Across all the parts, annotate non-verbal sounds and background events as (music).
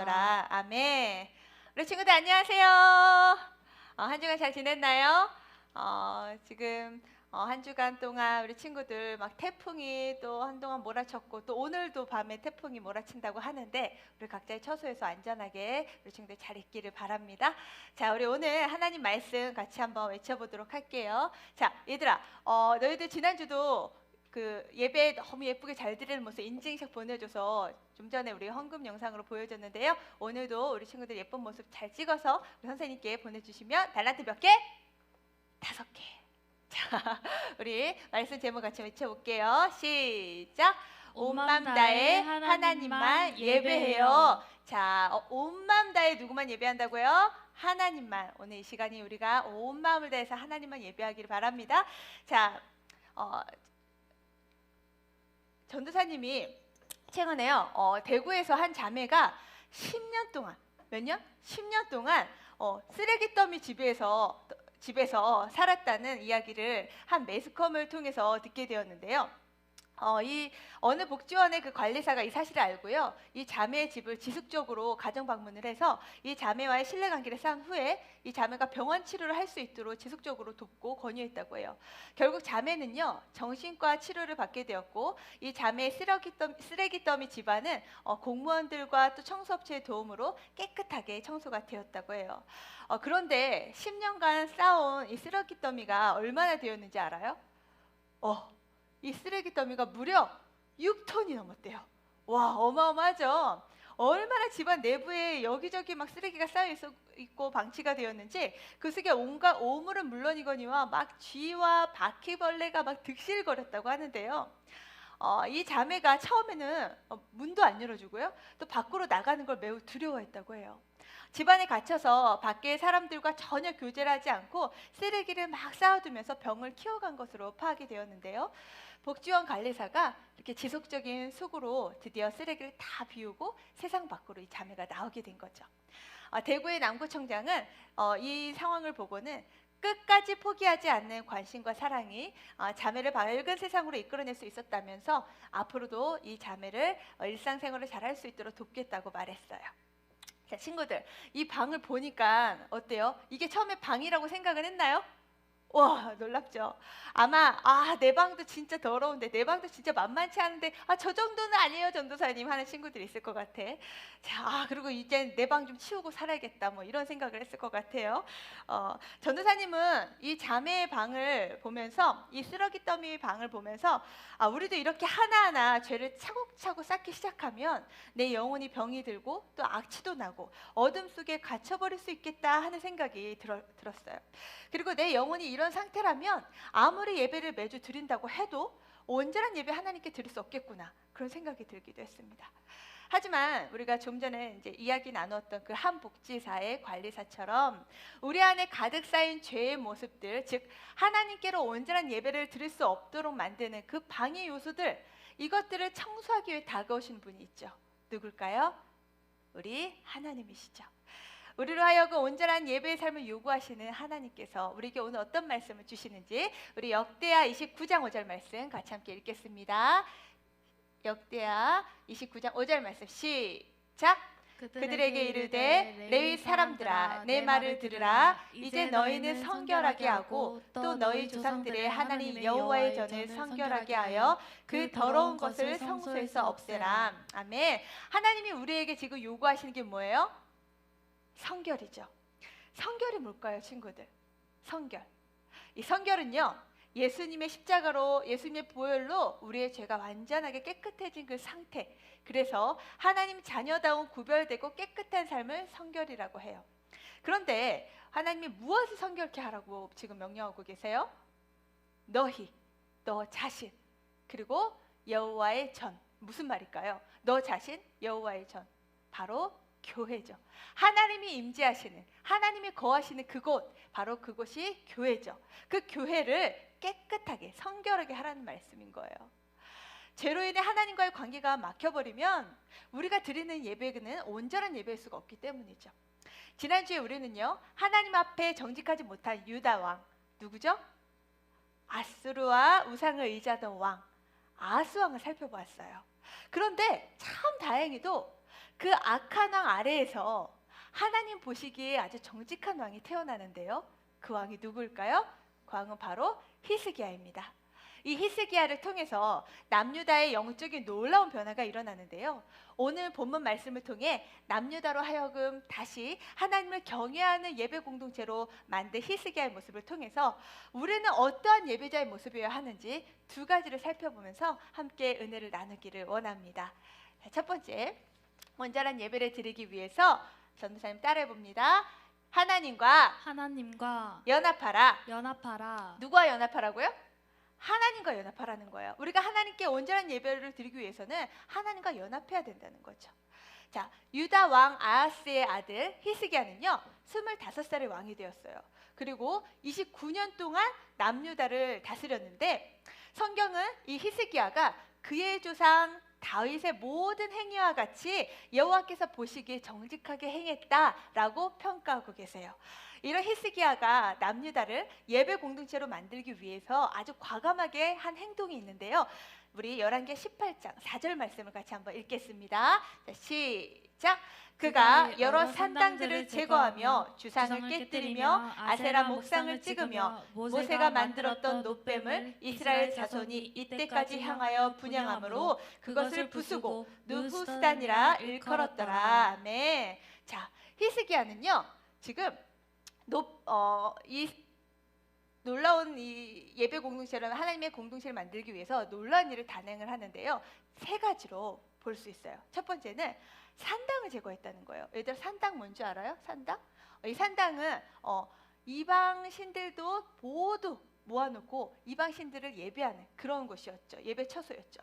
얻어라. 아멘. 우리 친구들 안녕하세요. 어, 한 주간 잘 지냈나요? 어, 지금 어, 한 주간 동안 우리 친구들 막 태풍이 또 한동안 몰아쳤고 또 오늘도 밤에 태풍이 몰아친다고 하는데 우리 각자의 처소에서 안전하게 우리 친구들 잘 있기를 바랍니다. 자, 우리 오늘 하나님 말씀 같이 한번 외쳐보도록 할게요. 자, 얘들아, 어, 너희들 지난주도 그 예배 너무 예쁘게 잘 드리는 모습 인증샷 보내줘서 좀 전에 우리 헌금 영상으로 보여줬는데요. 오늘도 우리 친구들 예쁜 모습 잘 찍어서 우리 선생님께 보내주시면 달란트 몇 개? 다섯 개. (laughs) 자, 우리 말씀 제목 같이 외쳐볼게요. 시작. 온맘 다해 하나님만 예배해요. 자, 어, 온맘 다해 누구만 예배한다고요? 하나님만. 오늘 이 시간이 우리가 온 마음을 다해서 하나님만 예배하기를 바랍니다. 자, 어, 전도사님이 최근에요. 어, 대구에서 한 자매가 10년 동안 몇 년? 10년 동안 어, 쓰레기 더미 집에서 집에서 살았다는 이야기를 한 매스컴을 통해서 듣게 되었는데요. 어, 이 어느 복지원의 그 관리사가 이 사실을 알고요. 이 자매의 집을 지속적으로 가정 방문을 해서 이 자매와의 신뢰 관계를 쌓은 후에 이 자매가 병원 치료를 할 수 있도록 지속적으로 돕고 권유했다고 해요. 결국 자매는요 정신과 치료를 받게 되었고 이 자매의 쓰레기 더미, 쓰레기 더미 집안은 어, 공무원들과 또 청소업체의 도움으로 깨끗하게 청소가 되었다고 해요. 어, 그런데 10년간 쌓아온 이 쓰레기 더미가 얼마나 되었는지 알아요? 어, 이 쓰레기 더미가 무려 6톤이 넘었대요. 와, 어마어마하죠? 얼마나 집안 내부에 여기저기 막 쓰레기가 쌓여 있고 방치가 되었는지 그 속에 온갖 오물은 물론이거니와 막 쥐와 바퀴벌레가 막 득실거렸다고 하는데요. 어, 이 자매가 처음에는 어, 문도 안 열어주고요. 또 밖으로 나가는 걸 매우 두려워했다고 해요. 집안에 갇혀서 밖의 사람들과 전혀 교제를 하지 않고 쓰레기를 막 쌓아두면서 병을 키워간 것으로 파악이 되었는데요. 복지원 관리사가 이렇게 지속적인 수고로 드디어 쓰레기를 다 비우고 세상 밖으로 이 자매가 나오게 된 거죠. 어, 대구의 남구청장은 어, 이 상황을 보고는 끝까지 포기하지 않는 관심과 사랑이 어, 자매를 밝은 세상으로 이끌어낼 수 있었다면서 앞으로도 이 자매를 어, 일상생활을 잘할 수 있도록 돕겠다고 말했어요. 자, 친구들, 이 방을 보니까 어때요? 이게 처음에 방이라고 생각을 했나요? 와 놀랍죠. 아마 아 내 방도 진짜 더러운데 내 방도 진짜 만만치 않은데 아 저 정도는 아니에요 전도사님 하는 친구들이 있을 것 같아. 자 아, 그리고 이제 내 방 좀 치우고 살아야겠다 뭐 이런 생각을 했을 것 같아요. 어, 전도사님은 이 자매의 방을 보면서 이 쓰레기 더미 방을 보면서 아 우리도 이렇게 하나하나 죄를 차곡차곡 쌓기 시작하면 내 영혼이 병이 들고 또 악취도 나고 어둠 속에 갇혀버릴 수 있겠다 하는 생각이 들어, 들었어요. 그리고 내 영혼이 이런 상태라면 아무리 예배를 매주 드린다고 해도 온전한 예배 하나님께 드릴 수 없겠구나 그런 생각이 들기도 했습니다. 하지만 우리가 좀 전에 이제 이야기 나누었던 그 한 복지사의 관리사처럼 우리 안에 가득 쌓인 죄의 모습들, 즉 하나님께로 온전한 예배를 드릴 수 없도록 만드는 그 방해 요소들 이것들을 청소하기 위해 다가오신 분이 있죠. 누굴까요? 우리 하나님이시죠. 우리로 하여금 온전한 예배의 삶을 요구하시는 하나님께서 우리에게 오늘 어떤 말씀을 주시는지 우리 역대하 29장 5절 말씀 같이 함께 읽겠습니다. 역대하 29장 5절 말씀 시작. 그들에게 이르되 레위 사람들아 내 말을 들으라 이제 너희는 성결하게 하고 또 너희 조상들의 하나님 여호와의 전을 성결하게 하여 그 더러운 것을 성소에서 없애라 아멘 하나님이 우리에게 지금 요구하시는 게 뭐예요? 성결이죠 성결이 뭘까요 친구들 성결 이 성결은요 예수님의 십자가로 예수님의 보혈로 우리의 죄가 완전하게 깨끗해진 그 상태 그래서 하나님 자녀다운 구별되고 깨끗한 삶을 성결이라고 해요. 그런데 하나님이 무엇을 성결케 하라고 지금 명령하고 계세요? 너희, 너 자신, 그리고 여호와의 전. 무슨 말일까요? 너 자신, 여호와의 전. 바로 교회죠. 하나님이 임재하시는, 하나님이 거하시는 그곳, 바로 그곳이 교회죠. 그 교회를 깨끗하게, 성결하게 하라는 말씀인 거예요. 죄로 인해 하나님과의 관계가 막혀버리면 우리가 드리는 예배는 온전한 예배일 수가 없기 때문이죠. 지난주에 우리는요 하나님 앞에 정직하지 못한 유다 왕 누구죠? 아수르와 우상을 의지하던 왕 아스 왕을 살펴보았어요. 그런데 참 다행히도 그 악한 왕 아래에서 하나님 보시기에 아주 정직한 왕이 태어나는데요. 그 왕이 누구일까요? 그 왕은 바로 히스기야입니다. 이 히스기야를 통해서 남유다의 영적인 놀라운 변화가 일어나는데요. 오늘 본문 말씀을 통해 남유다로 하여금 다시 하나님을 경외하는 예배 공동체로 만든 히스기야의 모습을 통해서 우리는 어떠한 예배자의 모습이어야 하는지 두 가지를 살펴보면서 함께 은혜를 나누기를 원합니다. 자, 첫 번째, 온전한 예배를 드리기 위해서 전도사님 따라해 봅니다. 하나님과 하나님과 연합하라. 연합하라. 누구와 연합하라고요? 하나님과 연합하라는 거예요. 우리가 하나님께 온전한 예배를 드리기 위해서는 하나님과 연합해야 된다는 거죠. 자, 유다 왕 아하스의 아들 히스기야는요. 25살의 왕이 되었어요. 그리고 29년 동안 남유다를 다스렸는데 성경은 이 히스기야가 그의 조상 다윗의 모든 행위와 같이 여호와께서 보시기에 정직하게 행했다라고 평가하고 계세요. 이런 히스기야가 남유다를 예배 공동체로 만들기 위해서 아주 과감하게 한 행동이 있는데요. 우리 열왕기 18장 4절 말씀을 같이 한번 읽겠습니다. 자, 시작. 그가 여러 산당들을 제거하며 주상을 깨뜨리며 아세라 목상을 찍으며 모세가 만들었던 노뱀을 이스라엘 자손이 이때까지 향하여 분양함으로 그것을 부수고 누후스단이라 일컬었더라. 아멘. 자, 히스기야는요. 지금 높, 어, 이 놀라운 이 예배 공동체라는 하나님의 공동체를 만들기 위해서 놀라운 일을 단행을 하는데요. 세 가지로 볼 수 있어요. 첫 번째는 산당을 제거했다는 거예요. 얘들 산당 뭔지 알아요? 산당? 어, 이 산당은 어, 이방 신들도 모두 모아놓고 이방 신들을 예배하는 그런 곳이었죠. 예배 처소였죠.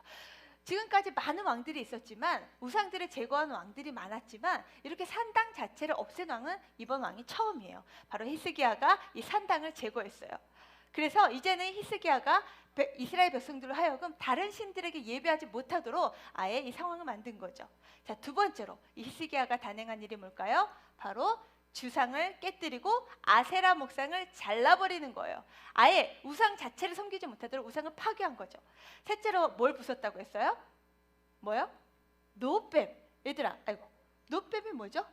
지금까지 많은 왕들이 있었지만 우상들을 제거한 왕들이 많았지만 이렇게 산당 자체를 없앤 왕은 이번 왕이 처음이에요. 바로 히스기야가 이 산당을 제거했어요. 그래서 이제는 히스기야가 배- 이스라엘 백성들로 하여금 다른 신들에게 예배하지 못하도록 아예 이 상황을 만든 거죠. 자, 두 번째로 이 히스기야가 단행한 일이 뭘까요? 바로 주상을 깨뜨리고 아세라 목상을 잘라버리는 거예요. 아예 우상 자체를 섬기지 못하도록 우상을 파괴한 거죠. 셋째로 뭘 부쉈다고 했어요? 뭐요? 노뱀. 얘들아, 아이고, 노뱀이 뭐죠?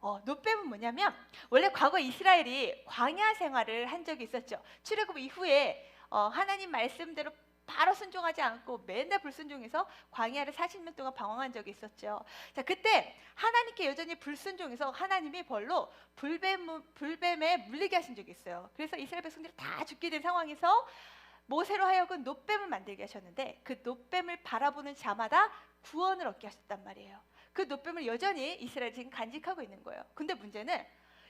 어, 노뱀은 뭐냐면 원래 과거 이스라엘이 광야 생활을 한 적이 있었죠. 출애굽 이후에 어, 하나님 말씀대로 바로 순종하지 않고 맨날 불순종해서 광야를 40년 동안 방황한 적이 있었죠. 자, 그때 하나님께 여전히 불순종해서 하나님이 벌로 불뱀, 불뱀에 물리게 하신 적이 있어요. 그래서 이스라엘 백성들이 다 죽게 된 상황에서 모세로 하여금 노뱀을 만들게 하셨는데 그 노뱀을 바라보는 자마다 구원을 얻게 하셨단 말이에요. 그 노뱀을 여전히 이스라엘이 지금 간직하고 있는 거예요. 근데 문제는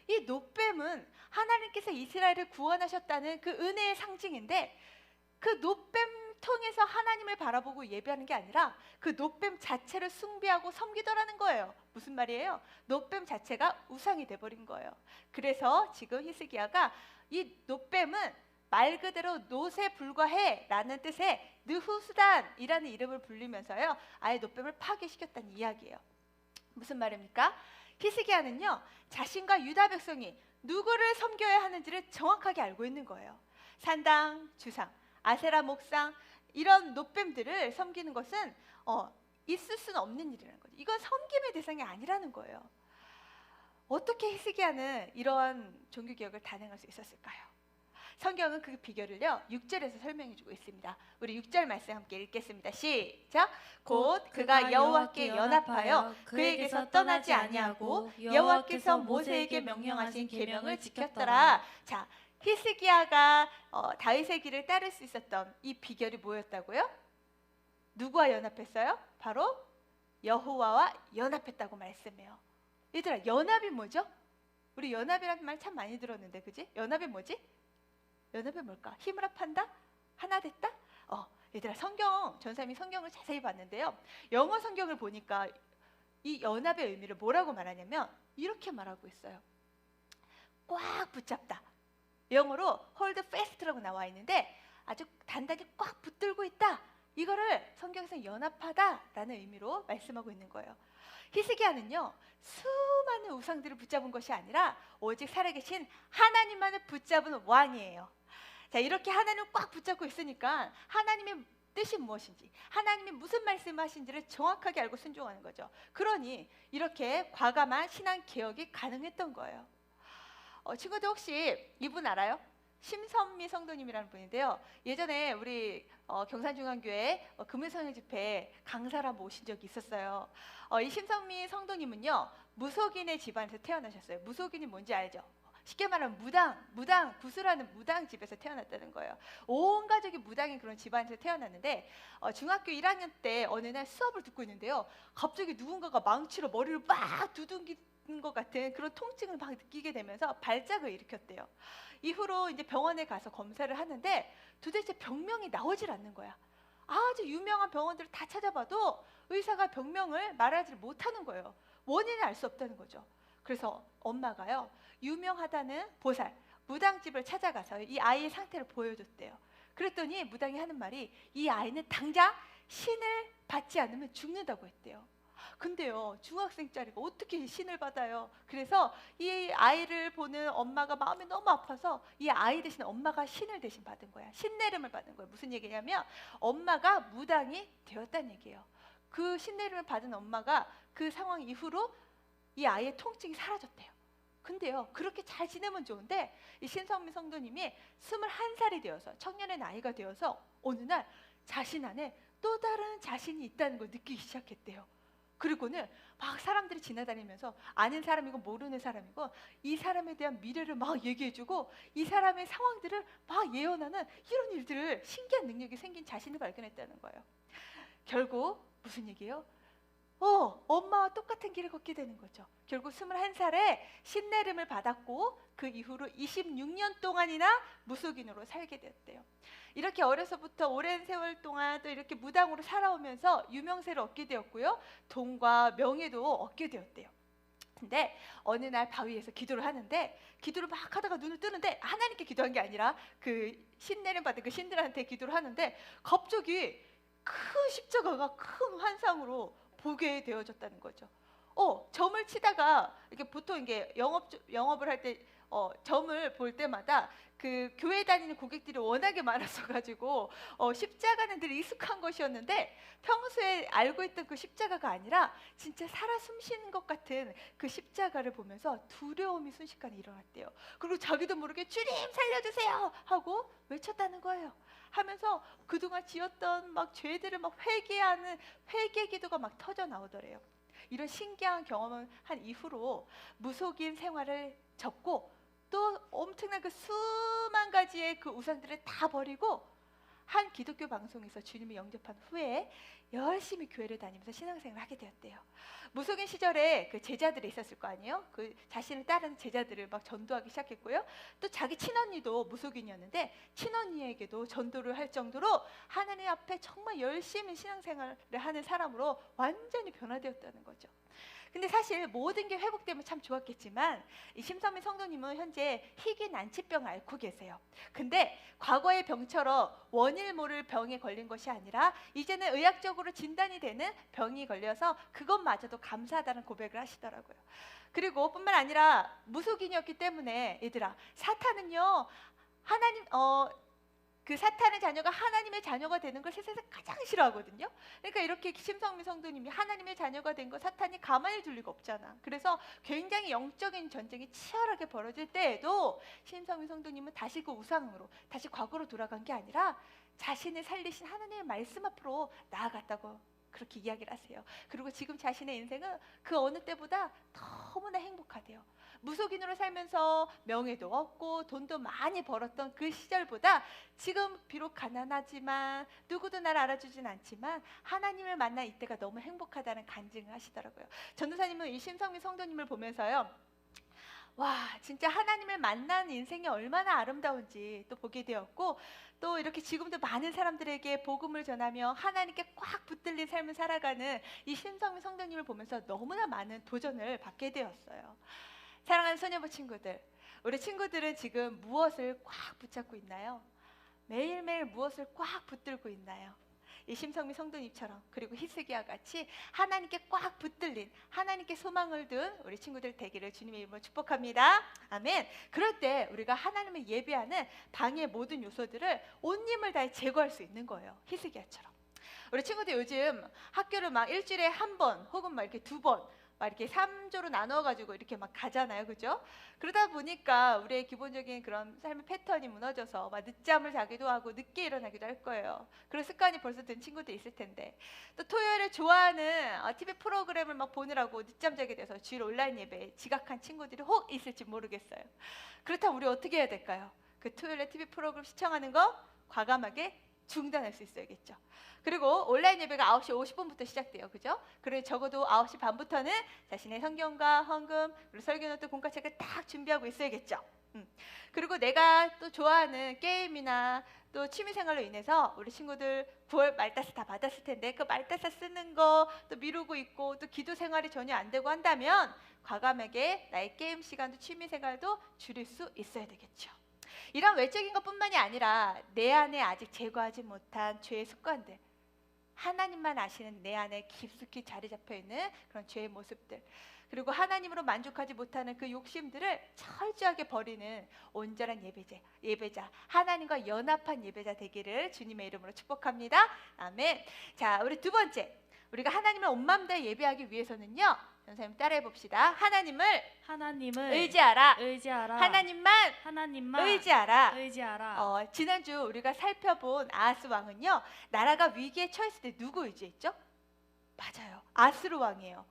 이 노뱀은 하나님께서 이스라엘을 구원하셨다는 그 은혜의 상징인데 그 노뱀 통해서 하나님을 바라보고 예배하는 게 아니라 그 노뱀 자체를 숭배하고 섬기더라는 거예요. 무슨 말이에요? 노뱀 자체가 우상이 돼 버린 거예요. 그래서 지금 히스기야가 이 노뱀은 말 그대로 노새 불과해라는 뜻의 느후수단이라는 이름을 불리면서요 아예 노뱀을 파괴시켰다는 이야기예요. 무슨 말입니까? 히스기야는요 자신과 유다 백성이 누구를 섬겨야 하는지를 정확하게 알고 있는 거예요. 산당, 주상, 아세라 목상 이런 노뱀들을 섬기는 것은 어, 있을 수는 없는 일이라는 거죠. 이건 섬김의 대상이 아니라는 거예요. 어떻게 히스기야는 이러한 종교 개혁을 단행할 수 있었을까요? 성경은 그 비결을요 6절에서 설명해주고 있습니다. 우리 6절 말씀 함께 읽겠습니다. 시작. 곧 그가 여호와께 연합하여 그에게서 떠나지 아니하고 여호와께서 모세에게 명령하신 계명을 지켰더라. 자, 히스기야가 어, 다윗의 길을 따를 수 있었던 이 비결이 뭐였다고요? 누구와 연합했어요? 바로 여호와와 연합했다고 말씀해요. 얘들아, 연합이 뭐죠? 우리 연합이라는 말 참 많이 들었는데, 그지? 연합이 뭐지? 연합이 뭘까? 힘을 합한다? 하나 됐다? 어, 얘들아, 성경 전사님이 성경을 자세히 봤는데요. 영어 성경을 보니까 이 연합의 의미를 뭐라고 말하냐면 이렇게 말하고 있어요. 꽉 붙잡다. 영어로 hold fast라고 나와 있는데 아주 단단히 꽉 붙들고 있다. 이거를 성경에서 연합하다라는 의미로 말씀하고 있는 거예요. 히스기야는요 수많은 우상들을 붙잡은 것이 아니라 오직 살아계신 하나님만을 붙잡은 왕이에요. 자 이렇게 하나님을 꽉 붙잡고 있으니까 하나님의 뜻이 무엇인지 하나님이 무슨 말씀하신지를 정확하게 알고 순종하는 거죠. 그러니 이렇게 과감한 신앙 개혁이 가능했던 거예요. 어, 친구들 혹시 이분 알아요? 심선미 성도님이라는 분인데요. 예전에 우리 어, 경산중앙교회 어, 금요성령 집회 한번 오신 적이 있었어요. 어, 이 심선미 성도님은요 무속인의 집안에서 태어나셨어요. 무속인이 뭔지 알죠? 쉽게 말하면 무당, 무당, 구슬하는 무당 집에서 태어났다는 거예요. 온 가족이 무당인 그런 집안에서 태어났는데 어, 중학교 1학년 때 어느 날 수업을 듣고 있는데요. 갑자기 누군가가 망치로 머리를 막 두둥기는 것 같은 그런 통증을 막 느끼게 되면서 발작을 일으켰대요. 이후로 이제 병원에 가서 검사를 하는데 도대체 병명이 나오질 않는 거야. 아주 유명한 병원들을 다 찾아봐도 의사가 병명을 말하지 못하는 거예요. 원인을 알 수 없다는 거죠. 그래서 엄마가요 유명하다는 보살 무당집을 찾아가서 이 아이의 상태를 보여줬대요. 그랬더니 무당이 하는 말이 이 아이는 당장 신을 받지 않으면 죽는다고 했대요. 근데요 중학생짜리가 어떻게 신을 받아요? 그래서 이 아이를 보는 엄마가 마음이 너무 아파서 이 아이 대신 엄마가 신을 대신 받은 거야. 신내림을 받은 거야. 무슨 얘기냐면 엄마가 무당이 되었다는 얘기예요. 그 신내림을 받은 엄마가 그 상황 이후로 이 아이의 통증이 사라졌대요. 근데요, 그렇게 잘 지내면 좋은데 이 신성미 성도님이 21살이 되어서 청년의 나이가 되어서 어느 날 자신 안에 또 다른 자신이 있다는 걸 느끼기 시작했대요. 그리고는 막 사람들이 지나다니면서 아는 사람이고 모르는 사람이고 이 사람에 대한 미래를 막 얘기해주고 이 사람의 상황들을 막 예언하는 이런 일들을 신기한 능력이 생긴 자신을 발견했다는 거예요. 결국 무슨 얘기예요? 어, 엄마와 똑같은 길을 걷게 되는 거죠. 결국 21살에 신내림을 받았고 그 이후로 26년 동안이나 무속인으로 살게 되었대요. 이렇게 어려서부터 오랜 세월 동안 또 이렇게 무당으로 살아오면서 유명세를 얻게 되었고요. 돈과 명예도 얻게 되었대요. 근데 어느 날 바위에서 기도를 하는데 기도를 막 하다가 눈을 뜨는데 하나님께 기도한 게 아니라 그 신내림 받은 그 신들한테 기도를 하는데 갑자기 큰 십자가가 큰 환상으로 보게 되어졌다는 거죠. 어, 점을 치다가 이렇게 보통 이게 영업 영업을 할때 어, 점을 볼 때마다 그 교회 다니는 고객들이 워낙에 많았어 가지고 어, 십자가는 늘 익숙한 것이었는데 평소에 알고 있던 그 십자가가 아니라 진짜 살아 숨쉬는 것 같은 그 십자가를 보면서 두려움이 순식간에 일어났대요. 그리고 자기도 모르게 주님 살려주세요 하고 외쳤다는 거예요. 하면서 그동안 지었던 막 죄들을 막 회개하는 회개 기도가 막 터져 나오더래요. 이런 신기한 경험을 한 이후로 무속인 생활을 접고 또 엄청난 그 수만 가지의 그 우상들을 다 버리고 한 기독교 방송에서 주님을 영접한 후에 열심히 교회를 다니면서 신앙생활을 하게 되었대요. 무속인 시절에 그 제자들이 있었을 거 아니에요? 그 자신을 따르는 제자들을 막 전도하기 시작했고요. 또 자기 친언니도 무속인이었는데 친언니에게도 전도를 할 정도로 하나님 앞에 정말 열심히 신앙생활을 하는 사람으로 완전히 변화되었다는 거죠. 근데 사실 모든 게 회복되면 참 좋았겠지만 이 심선미 성도님은 현재 희귀 난치병을 앓고 계세요. 근데 과거의 병처럼 원일 모를 병에 걸린 것이 아니라 이제는 의학적으로 진단이 되는 병이 걸려서 그것마저도 감사하다는 고백을 하시더라고요. 그리고 뿐만 아니라 무속인이었기 때문에 얘들아 사탄은요 하나님 어 그 사탄의 자녀가 하나님의 자녀가 되는 걸 세상에서 가장 싫어하거든요. 그러니까 이렇게 심성미 성도님이 하나님의 자녀가 된 거 사탄이 가만히 둘 리가 없잖아. 그래서 굉장히 영적인 전쟁이 치열하게 벌어질 때에도 심성미 성도님은 다시 그 우상으로 다시 과거로 돌아간 게 아니라 자신을 살리신 하나님의 말씀 앞으로 나아갔다고 그렇게 이야기를 하세요. 그리고 지금 자신의 인생은 그 어느 때보다 너무나 행복하대요. 무속인으로 살면서 명예도 얻고 돈도 많이 벌었던 그 시절보다 지금 비록 가난하지만 누구도 날 알아주진 않지만 하나님을 만나 이때가 너무 행복하다는 간증을 하시더라고요. 전도사님은 이 심성민 성도님을 보면서요. 와, 진짜 하나님을 만난 인생이 얼마나 아름다운지 또 보게 되었고 또 이렇게 지금도 많은 사람들에게 복음을 전하며 하나님께 꽉 붙들린 삶을 살아가는 이 신성민 성도님을 보면서 너무나 많은 도전을 받게 되었어요. 사랑하는 소녀부 친구들, 우리 친구들은 지금 무엇을 꽉 붙잡고 있나요? 매일매일 무엇을 꽉 붙들고 있나요? 이 심성미 성도님처럼 그리고 히스기야 같이 하나님께 꽉 붙들린 하나님께 소망을 둔 우리 친구들 되기를 주님의 이름으로 축복합니다. 아멘. 그럴 때 우리가 하나님을 예배하는 방의 모든 요소들을 온 힘을 다해 제거할 수 있는 거예요. 히스기야처럼. 우리 친구들 요즘 학교를 막 일주일에 한 번 혹은 막 이렇게 두 번 막 이렇게 삼조로 나눠 가지고 이렇게 막 가잖아요. 그죠? 그러다 보니까 우리의 기본적인 그런 삶의 패턴이 무너져서 막 늦잠을 자기도 하고 늦게 일어나기도 할 거예요. 그런 습관이 벌써 든 친구들 있을 텐데 또 토요일에 좋아하는 어, TV 프로그램을 막 보느라고 늦잠 자게 돼서 주일 온라인 예배에 지각한 친구들이 혹 있을지 모르겠어요. 그렇다면 우리 어떻게 해야 될까요? 그 토요일에 TV 프로그램 시청하는 거 과감하게 중단할 수 있어야겠죠. 그리고 온라인 예배가 9시 50분부터 시작돼요. 그죠? 그래 적어도 9시 반부터는 자신의 성경과 헌금 그리고 설교 노트 공과책을 딱 준비하고 있어야겠죠. 음. 그리고 내가 또 좋아하는 게임이나 또 취미 생활로 인해서 우리 친구들 9월 말따스 다 받았을 텐데 그 말따스 쓰는 거 또 미루고 있고 또 기도 생활이 전혀 안 되고 한다면 과감하게 나의 게임 시간도 취미 생활도 줄일 수 있어야 되겠죠. 이런 외적인 것뿐만이 아니라 내 안에 아직 제거하지 못한 죄의 습관들 하나님만 아시는 내 안에 깊숙이 자리 잡혀 있는 그런 죄의 모습들 그리고 하나님으로 만족하지 못하는 그 욕심들을 철저하게 버리는 온전한 예배자, 예배자, 하나님과 연합한 예배자 되기를 주님의 이름으로 축복합니다. 아멘. 자, 우리 두 번째, 우리가 하나님을 온 마음 다해 예배하기 위해서는요, 선생님 따라해 봅시다. 하나님을 하나님을 의지하라. 의지하라. 하나님만 하나님만 의지하라. 의지하라. 어, 지난주 우리가 살펴본 아하스 왕은요 나라가 위기에 처했을 때 누구 의지했죠? 맞아요 아스루 왕이에요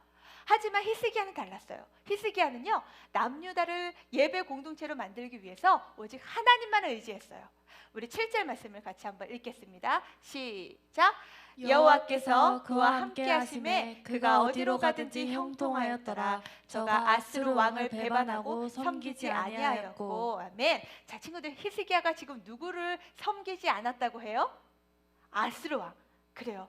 하지만 히스기야는 달랐어요 히스기야는요 남유다를 예배 공동체로 만들기 위해서 오직 하나님만을 의지했어요 우리 7절 말씀을 같이 한번 읽겠습니다 시작 여호와께서 그와 함께 하심에 그가 어디로 가든지 형통하였더라 저가 아스루 왕을 배반하고 섬기지 아니하였고 아멘. 자 친구들 히스기야가 지금 누구를 섬기지 않았다고 해요? 아스루 왕. 그래요.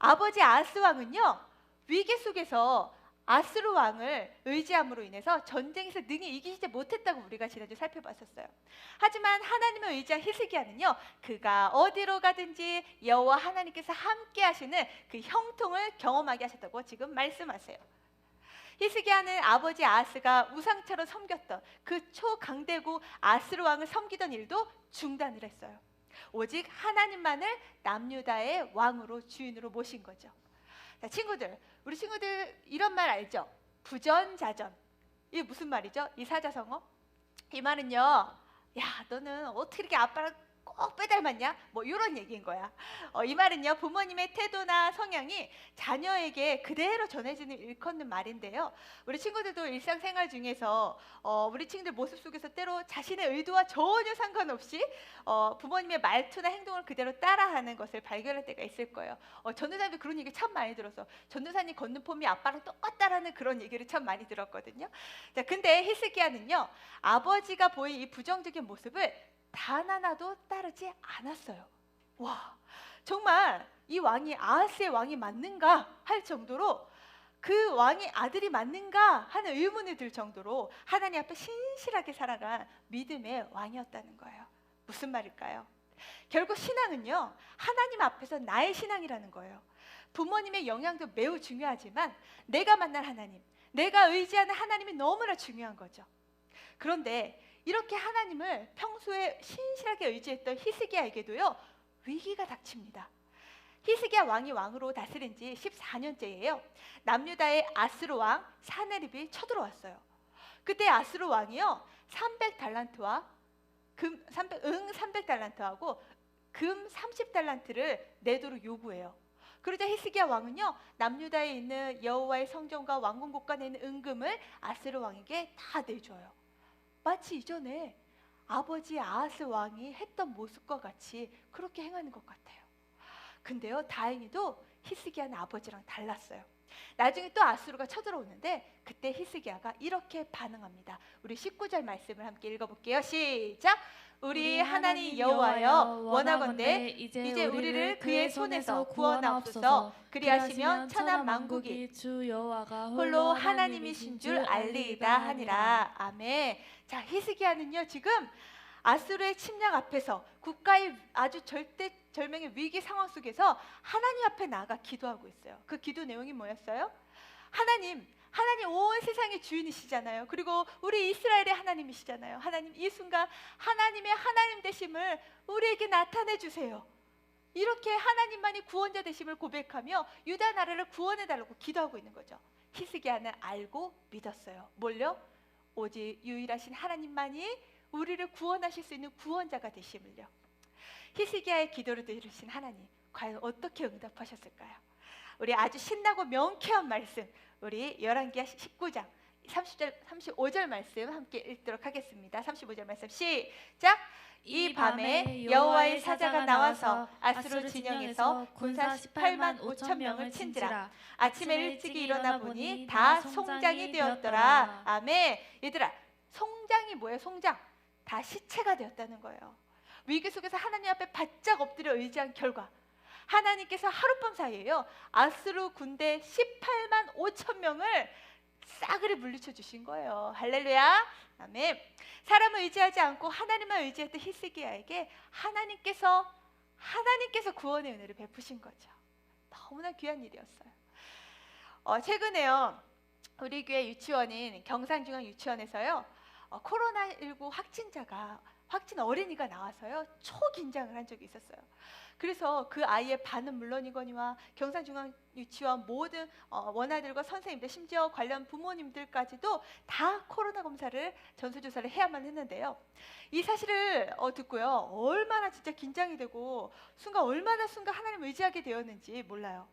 아버지 아스 왕은요 위기 속에서 아스루 왕을 의지함으로 인해서 전쟁에서 능히 이기지 못했다고 우리가 지난주 살펴봤었어요. 하지만 하나님을 의지한 히스기야는요 그가 어디로 가든지 여호와 하나님께서 함께 하시는 그 형통을 경험하게 하셨다고 지금 말씀하세요. 히스기야는 아버지 아스가 우상처럼 섬겼던 그 초강대국 아스르 왕을 섬기던 일도 중단을 했어요. 오직 하나님만을 남유다의 왕으로 주인으로 모신 거죠. 자, 친구들, 우리 친구들 이런 말 알죠? 부전자전. 이게 무슨 말이죠? 이 사자성어? 이 말은요. 야, 너는 어떻게 이렇게 아빠랑 꼭 빼닮았냐? 뭐 이런 얘기인 거야. 어, 이 말은요 부모님의 태도나 성향이 자녀에게 그대로 전해지는 일컫는 말인데요. 우리 친구들도 일상생활 중에서 어, 우리 친구들 모습 속에서 때로 자신의 의도와 전혀 상관없이 어, 부모님의 말투나 행동을 그대로 따라하는 것을 발견할 때가 있을 거예요. 어, 전도사님도 그런 얘기 참 많이 들어서 전도사님 걷는 폼이 아빠랑 똑같다라는 그런 얘기를 참 많이 들었거든요. 자, 근데 히스기야는요 아버지가 보인 이 부정적인 모습을 단 하나도 따르지 않았어요. 와, 정말 이 왕이 아하스의 왕이 맞는가 할 정도로 그 왕의 아들이 맞는가 하는 의문이 들 정도로 하나님 앞에 신실하게 살아간 믿음의 왕이었다는 거예요. 무슨 말일까요? 결국 신앙은요, 하나님 앞에서 나의 신앙이라는 거예요. 부모님의 영향도 매우 중요하지만 내가 만난 하나님, 내가 의지하는 하나님이 너무나 중요한 거죠. 그런데 이렇게 하나님을 평소에 신실하게 의지했던 히스기야에게도요 위기가 닥칩니다. 히스기야 왕이 왕으로 다스린 지 14년째예요. 남유다의 아스로 왕 사네립이 쳐들어왔어요. 그때 아스로 왕이요 300달란트와 금 300, 응 300달란트하고 금 30달란트를 내도록 요구해요. 그러자 히스기야 왕은요 남유다에 있는 여호와의 성전과 왕궁 곳간에 있는 은금을 아스로 왕에게 다 내줘요. 마치 이전에 아버지 아하스 왕이 했던 모습과 같이 그렇게 행하는 것 같아요. 근데요, 다행히도 히스기야는 아버지랑 달랐어요. 나중에 또 아수르가 쳐들어오는데 그때 히스기야가 이렇게 반응합니다. 우리 19절 말씀을 함께 읽어볼게요. 시작. 우리 하나님 여호와여 원하건대 이제 우리를 그의 손에서 구원하옵소서 그리하시면 천한 만국이 주 여호와가 홀로 하나님이신 줄 알리이다 하니라. 아멘. 자, 히스기야는요 지금 아수르의 침략 앞에서 국가의 아주 절대 절명의 위기 상황 속에서 하나님 앞에 나아가 기도하고 있어요. 그 기도 내용이 뭐였어요? 하나님, 하나님 온 세상의 주인이시잖아요. 그리고 우리 이스라엘의 하나님이시잖아요. 하나님 이 순간 하나님의 하나님 되심을 우리에게 나타내 주세요. 이렇게 하나님만이 구원자 되심을 고백하며 유다 나라를 구원해 달라고 기도하고 있는 거죠. 히스기야는 알고 믿었어요. 뭘요? 오직 유일하신 하나님만이 우리를 구원하실 수 있는 구원자가 되심을요. 히스기야의 기도를 들으신 하나님 과연 어떻게 응답하셨을까요? 우리 아주 신나고 명쾌한 말씀 우리 열왕기하 19장 30절 35절 말씀 함께 읽도록 하겠습니다. 35절 말씀 시작. 이 밤에 여호와의 사자가 나와서 아수르 진영에서 군사 18만 5천 명을 친지라 아침에 일찍이 일어나 보니 다 송장이 되었더라. 아멘. 얘들아, 송장이 뭐예요? 송장. 다 시체가 되었다는 거예요. 위기 속에서 하나님 앞에 바짝 엎드려 의지한 결과 하나님께서 하룻밤 사이에요. 아스루 군대 18만 5천 명을 싸그리 물리쳐 주신 거예요. 할렐루야. 아멘. 사람을 의지하지 않고 하나님만 의지했던 히스기야에게 하나님께서 하나님께서 구원의 은혜를 베푸신 거죠. 너무나 귀한 일이었어요. 어, 최근에요. 우리 교회 유치원인 경상중앙 유치원에서요. 어, 코로나19 확진자가 확진 어린이가 나와서요. 초긴장을 한 적이 있었어요. 그래서 그 아이의 반은 물론이거니와 경상중앙 유치원 모든 어, 원아들과 선생님들 심지어 관련 부모님들까지도 다 코로나 검사를 전수조사를 해야만 했는데요. 이 사실을 어, 듣고요. 얼마나 진짜 긴장이 되고 순간 얼마나 순간 하나님 의지하게 되었는지 몰라요.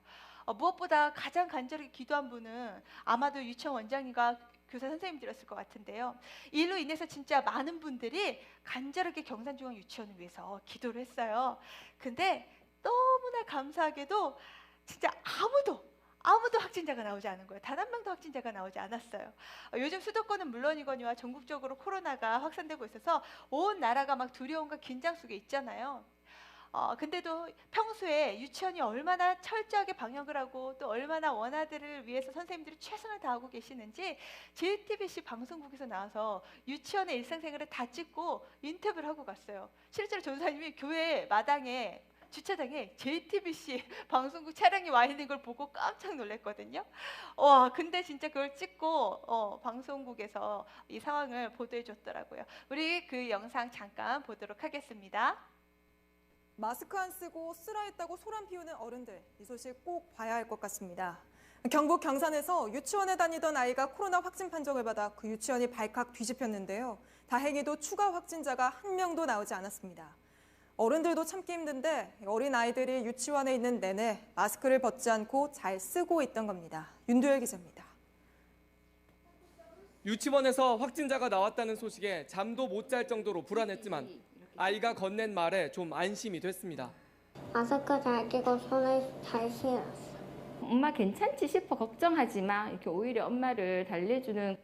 어, 무엇보다 가장 간절하게 기도한 분은 아마도 유치원 원장님과 교사 선생님들이었을 것 같은데요. 이로 인해서 진짜 많은 분들이 간절하게 경산중앙 유치원을 위해서 기도를 했어요. 근데 너무나 감사하게도 진짜 아무도 아무도 확진자가 나오지 않은 거예요. 단 한 명도 확진자가 나오지 않았어요. 어, 요즘 수도권은 물론이거니와 전국적으로 코로나가 확산되고 있어서 온 나라가 막 두려움과 긴장 속에 있잖아요. 어, 근데도 평소에 유치원이 얼마나 철저하게 방역을 하고 또 얼마나 원아들을 위해서 선생님들이 최선을 다하고 계시는지 JTBC 방송국에서 나와서 유치원의 일상생활을 다 찍고 인터뷰를 하고 갔어요. 실제로 전사님이 교회 마당에 주차장에 JTBC (laughs) 방송국 차량이 와 있는 걸 보고 깜짝 놀랐거든요. 와, 근데 진짜 그걸 찍고 어, 방송국에서 이 상황을 보도해 줬더라고요. 우리 그 영상 잠깐 보도록 하겠습니다. 마스크 안 쓰고 쓰라 했다고 소란 피우는 어른들 이 소식 꼭 봐야 할 것 같습니다. 경북 경산에서 유치원에 다니던 아이가 코로나 확진 판정을 받아 그 유치원이 발칵 뒤집혔는데요. 다행히도 추가 확진자가 한 명도 나오지 않았습니다. 어른들도 참기 힘든데 어린 아이들이 유치원에 있는 내내 마스크를 벗지 않고 잘 쓰고 있던 겁니다. 윤도열 기자입니다. 유치원에서 확진자가 나왔다는 소식에 잠도 못 잘 정도로 불안했지만 아이가 건넨 말에 좀 안심이 됐습니다. 마스크 잘 끼고 손을 잘 씻었어. 엄마 괜찮지 싶어 걱정하지 마. 이렇게 오히려 엄마를 달래주는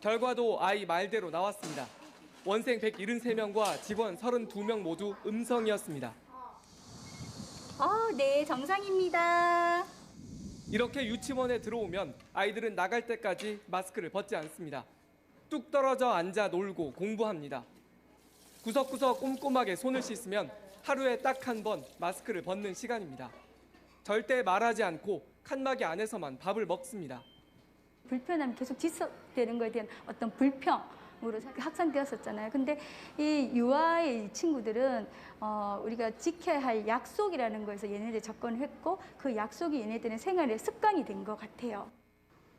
결과도 아이 말대로 나왔습니다. 원생 173명과 직원 32명 모두 음성이었습니다. 어, 네, 정상입니다. 이렇게 유치원에 들어오면 아이들은 나갈 때까지 마스크를 벗지 않습니다. 뚝 떨어져 앉아 놀고 공부합니다. 구석구석 꼼꼼하게 손을 씻으면 하루에 딱 한 번 마스크를 벗는 시간입니다. 절대 말하지 않고 칸막이 안에서만 밥을 먹습니다. 불편함이 계속 지속되는 것에 대한 어떤 불평으로 확산되었었잖아요. 근데 이 유아의 이 친구들은 어, 우리가 지켜야 할 약속이라는 거에서 얘네들 접근을 했고 그 약속이 얘네들의 생활의 습관이 된 것 같아요.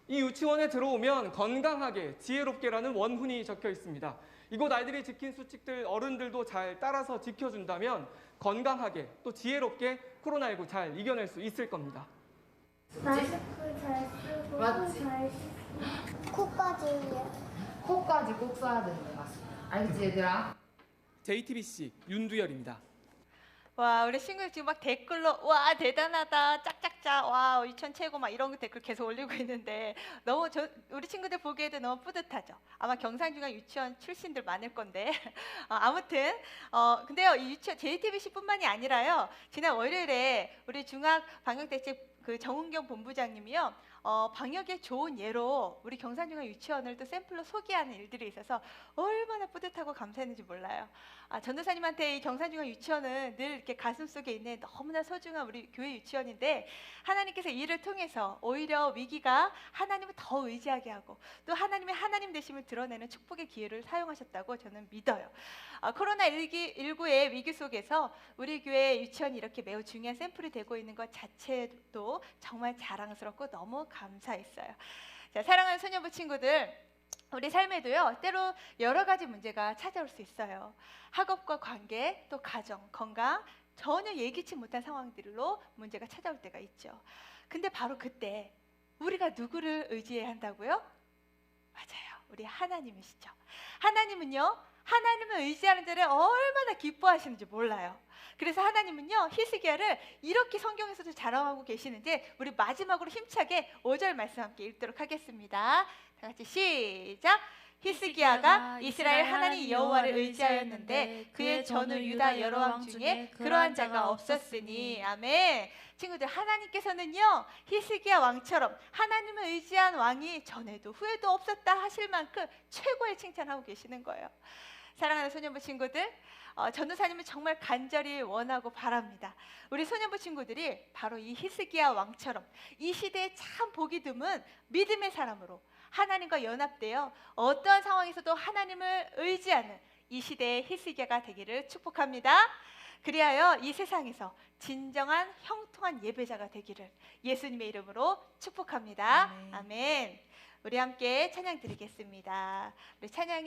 이 유치원에 들어오면 건강하게 지혜롭게라는 원훈이 적혀 있습니다. 이곳 아이들이 지킨 수칙들 어른들도 잘 따라서 지켜준다면 건강하게 또 지혜롭게 코로나19 잘 이겨낼 수 있을 겁니다. 마스크 잘 쓰고 잘 씻고 코까지 코까지 꼭 써야 되는 거야. 알지 얘들아? JTBC 윤두열입니다. 와 우리 친구들 지금 막 댓글로 와 대단하다 짝짝짝 와 유치원 최고 막 이런 거 댓글 계속 올리고 있는데 너무 저 우리 친구들 보기에도 너무 뿌듯하죠 아마 경상중앙 유치원 출신들 많을 건데 (laughs) 어, 아무튼 어 근데요 이 유치원 JTBC뿐만이 아니라요 지난 월요일에 우리 중앙 방역대책 그 정은경 본부장님이요 어, 방역에 좋은 예로 우리 경산중앙 유치원을 또 샘플로 소개하는 일들이 있어서 얼마나 뿌듯하고 감사했는지 몰라요. 아, 전도사님한테 이 경산중앙 유치원은 늘 이렇게 가슴 속에 있는 너무나 소중한 우리 교회 유치원인데 하나님께서 이를 통해서 오히려 위기가 하나님을 더 의지하게 하고 또 하나님의 하나님 되심을 드러내는 축복의 기회를 사용하셨다고 저는 믿어요. 아, 코로나 19의 위기 속에서 우리 교회 유치원이 이렇게 매우 중요한 샘플이 되고 있는 것 자체도 정말 자랑스럽고 너무 감사했어요. 자, 사랑하는 소년부 친구들. 우리 삶에도요 때로 여러 가지 문제가 찾아올 수 있어요. 학업과 관계 또 가정 건강 전혀 예기치 못한 상황들로 문제가 찾아올 때가 있죠. 근데 바로 그때 우리가 누구를 의지해야 한다고요? 맞아요. 우리 하나님이시죠. 하나님은요 하나님을 의지하는 자를 얼마나 기뻐하시는지 몰라요 그래서 하나님은요 히스기야를 이렇게 성경에서도 자랑하고 계시는데 우리 마지막으로 힘차게 5절 말씀 함께 읽도록 하겠습니다. 다 같이 시작. 히스기야가 이스라엘 하나님 여호와를 의지하였는데 그의 전후 유다 여러 왕 중에 그러한 자가 없었으니 아멘. 친구들 하나님께서는요 히스기야 왕처럼 하나님을 의지한 왕이 전에도 후에도 없었다 하실 만큼 최고의 칭찬하고 계시는 거예요. 사랑하는 소년부 친구들, 어, 전도사님을 정말 간절히 원하고 바랍니다. 우리 소년부 친구들이 바로 이 히스기야 왕처럼 이 시대에 참 보기 드문 믿음의 사람으로 하나님과 연합되어 어떠한 상황에서도 하나님을 의지하는 이 시대의 히스기야가 되기를 축복합니다. 그리하여 이 세상에서 진정한 형통한 예배자가 되기를 예수님의 이름으로 축복합니다. 아멘. 아멘. 우리 함께 찬양 드리겠습니다. 우리 찬양의